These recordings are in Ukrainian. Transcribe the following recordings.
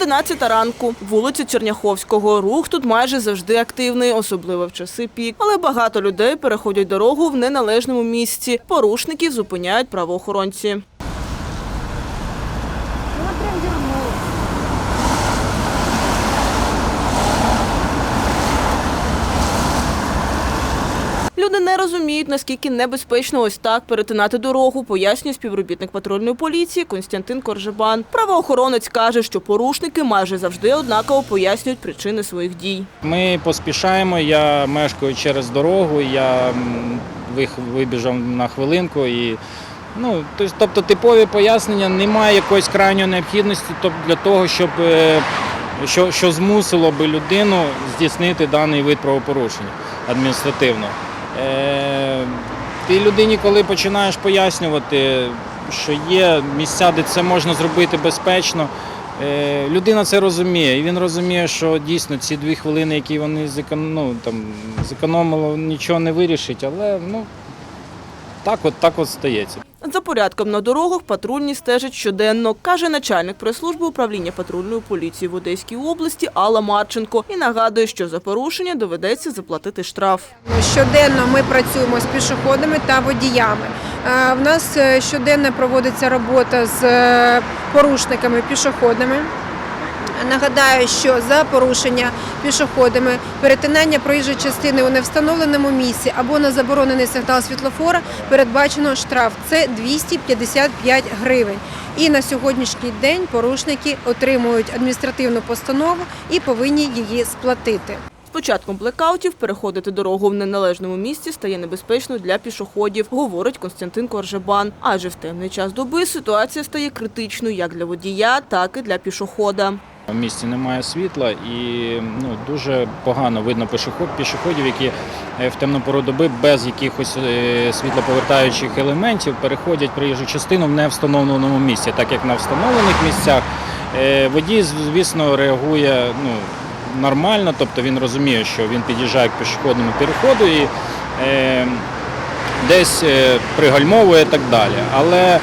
11 ранку, вулиця Черняховського. Рух тут майже завжди активний, особливо в часи пік. Але багато людей переходять дорогу в неналежному місці. Порушників зупиняють правоохоронці. Люди не розуміють, наскільки небезпечно ось так перетинати дорогу, пояснює співробітник патрульної поліції Константин Коржебан. Правоохоронець каже, що порушники майже завжди однаково пояснюють причини своїх дій. Ми поспішаємо. Я мешкаю через дорогу. Я вибіжав на хвилинку і. Ну, тобто типові пояснення немає якоїсь крайньої необхідності тоб- для того, щоб е, що, що змусило би людину здійснити даний вид правопорушення адміністративно. Е, ти людині, коли починаєш пояснювати, що є місця, де це можна зробити безпечно, е, людина це розуміє. І він розуміє, що дійсно ці дві хвилини, які вони зекон- ну, там, зекономили, нічого не вирішить, але ну, так от, так от стається. За порядком на дорогах патрульні стежать щоденно, каже начальник прес-служби управління патрульної поліції в Одеській області Алла Марченко і нагадує, що за порушення доведеться заплатити штраф. Щоденно ми працюємо з пішоходами та водіями. Е, В нас е, щоденно проводиться робота з е, порушниками пішоходами. Нагадаю, що за порушення пішоходами перетинання проїжджої частини у невстановленому місці або на заборонений сигнал світлофора передбачено штраф. Це 255 гривень. І на сьогоднішній день порушники отримують адміністративну постанову і повинні її сплатити. З початком блекаутів переходити дорогу в неналежному місці стає небезпечно для пішоходів, говорить Константин Коржебан. Адже в темний час доби ситуація стає критичною як для водія, так і для пішохода. В місті немає світла і ну, дуже погано видно пішоход, пішоходів, які е, в темну пору доби без якихось е, світлоповертаючих елементів переходять проїжджу частину в невстановленому місці, так як на встановлених місцях. Е, Водій, звісно, реагує ну, нормально, тобто він розуміє, що він під'їжджає к пішохідному переходу і е, десь пригальмовує і так далі. Але е,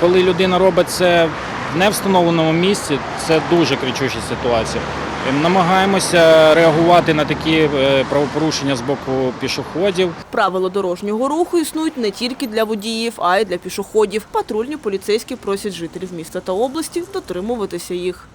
коли людина робить це в невстановленому місці, це дуже кричуща ситуація. Е, Намагаємося реагувати на такі е, правопорушення з боку пішоходів. Правила дорожнього руху існують не тільки для водіїв, а й для пішоходів. Патрульні поліцейські просять жителів міста та області дотримуватися їх.